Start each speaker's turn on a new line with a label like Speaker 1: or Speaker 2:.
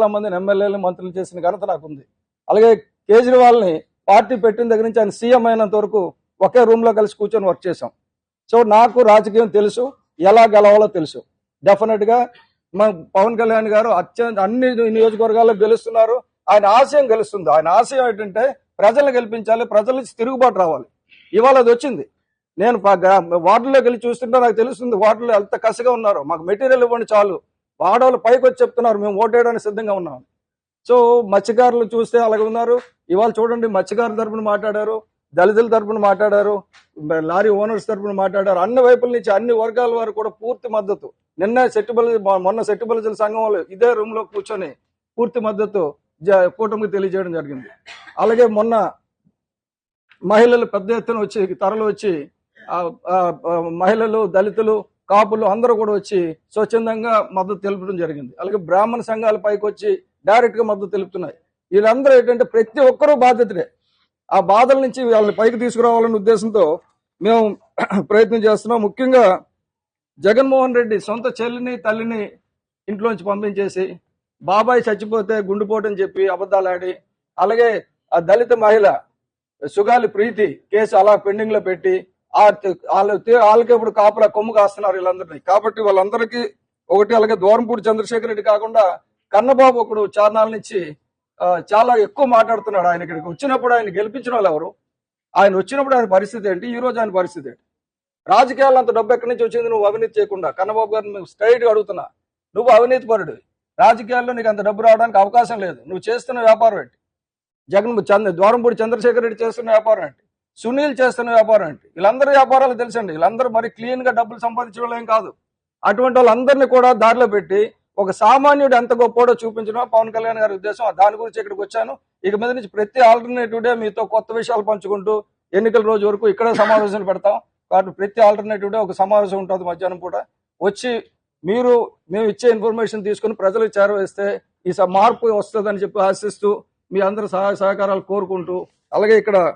Speaker 1: చాలా మందిని ఎమ్మెల్యేలు మంత్రులు చేసిన ఘనత నాకుంది. అలాగే కేజ్రీవాల్ని పార్టీ పెట్టిన దగ్గర నుంచి ఆయన సీఎం అయినంత వరకు ఒకే రూమ్లో కలిసి కూర్చొని వర్క్ చేశాం. సో నాకు రాజకీయం తెలుసు ఎలా గెలవాలో తెలుసు. డెఫినెట్గా మా పవన్ కళ్యాణ్ గారు అత్యంత అన్ని నియోజకవర్గాల్లో గెలుస్తున్నారు. ఆయన ఆశయం గెలుస్తుంది. ఆయన ఆశయం ఏంటంటే ప్రజలను గెలిపించాలి ప్రజల నుంచి తిరుగుబాటు రావాలి. ఇవాళ అది వచ్చింది. నేను ప- గ్రా- వార్డులోకి వెళ్ళి చూస్తుంటే నాకు తెలుస్తుంది వార్డులో ఎంత కసిగా ఉన్నారో. మాకు మెటీరియల్ ఇవ్వండి చాలు. వాడవాళ్ళు పైకి వచ్చి చెప్తున్నారు మేము ఓటేయడానికి సిద్ధంగా ఉన్నాం. సో మత్స్యకారులు చూస్తే అలాగే ఉన్నారు. ఇవాళ చూడండి మత్స్యకారుల తరపున మాట్లాడారు దళితుల తరపున మాట్లాడారు లారీ ఓనర్స్ తరపున మాట్లాడారు. అన్ని వైపుల నుంచి అన్ని వర్గాల వారు కూడా పూర్తి మద్దతు. నిన్న సెట్టిబల్ మొన్న సెట్టిబలజల సంఘం వాళ్ళు ఇదే రూమ్లో కూర్చొని పూర్తి మద్దతు జ- కూటమికి తెలియజేయడం జరిగింది. అలాగే మొన్న మహిళలు పెద్ద ఎత్తున వచ్చి తరలు వచ్చి మహిళలు దళితులు కాపులు అందరూ కూడా వచ్చి స్వచ్ఛందంగా మద్దతు తెలుపడం జరిగింది. అలాగే బ్రాహ్మణ సంఘాల పైకి వచ్చి డైరెక్ట్గా మద్దతు తెలుపుతున్నాయి. వీళ్ళందరూ ఏంటంటే ప్రతి ఒక్కరూ బాధ్యతడే ఆ బాధల నుంచి వాళ్ళని పైకి తీసుకురావాలనే ఉద్దేశంతో మేము ప్రయత్నం చేస్తున్నాం. ముఖ్యంగా జగన్మోహన్ రెడ్డి సొంత చెల్లిని తల్లిని ఇంట్లోంచి పంపించేసి బాబాయ్ చచ్చిపోతే గుండుపోటని చెప్పి అబద్ధాలు ఆడి అలాగే ఆ దళిత మహిళ సుగాలి ప్రీతి కేసు అలా పెండింగ్లో పెట్టి వాళ్ళు వాళ్ళకి ఇప్పుడు కాపలా కొమ్ము కాస్తున్నారు వీళ్ళందరినీ. కాబట్టి వాళ్ళందరికీ ఒకటి అలాగే దూరంపూడి చంద్రశేఖర్ రెడ్డి కాకుండా కన్నబాబు ఒకడు చార్నాల నుంచి చాలా ఎక్కువ మాట్లాడుతున్నాడు ఆయన ఇక్కడికి. వచ్చినప్పుడు ఆయన గెలిపించిన వాళ్ళు ఎవరు? ఆయన వచ్చినప్పుడు ఆయన పరిస్థితి ఏంటి? ఈ రోజు ఆయన పరిస్థితి ఏంటి? రాజకీయాల్లో అంత డబ్బు ఎక్కడి నుంచి వచ్చింది? నువ్వు అవినీతి చేయకుండా. కన్నబాబు గారిని స్ట్రైట్ అడుగుతున్నా. నువ్వు అవినీతి పరుడు. రాజకీయాల్లో నీకు అంత డబ్బు రావడానికి అవకాశం లేదు. నువ్వు చేస్తున్న వ్యాపారం ఏంటి? జగన్ చంద్ర ద్వారంపూడి చంద్రశేఖర్ రెడ్డి చేస్తున్న వ్యాపారం ఏంటి? సునీల్ చేస్తున్న వ్యాపారం ఏంటి? వీళ్ళందరి వ్యాపారాలు తెలుసండి. వీళ్ళందరూ మరి క్లీన్గా డబ్బులు సంపాదించడం కాదు. అటువంటి వాళ్ళందరినీ కూడా దారిలో పెట్టి ఒక సామాన్యుడు ఎంత గొప్పోడో చూపించడం పవన్ కళ్యాణ్ గారి ఉద్దేశం. దాని గురించి ఇక్కడికి వచ్చాను. ఇక మీద నుంచి ప్రతి ఆల్టర్నేటివ్ డే మీతో కొత్త విషయాలు పంచుకుంటూ ఎన్నికల రోజు వరకు ఇక్కడే సమావేశాలు పెడతాం. కాబట్టి ప్రతి ఆల్టర్నేటివ్ డే ఒక సమావేశం ఉంటుంది మధ్యాహ్నం పూట. వచ్చి మీరు మేము ఇచ్చే ఇన్ఫర్మేషన్ తీసుకుని ప్రజలకు చేరవేస్తే ఈ స- మార్పు వస్తుందని చెప్పి ఆశిస్తూ మీ అందరి సహాయ సహకారాలు కోరుకుంటూ అలాగే ఇక్కడ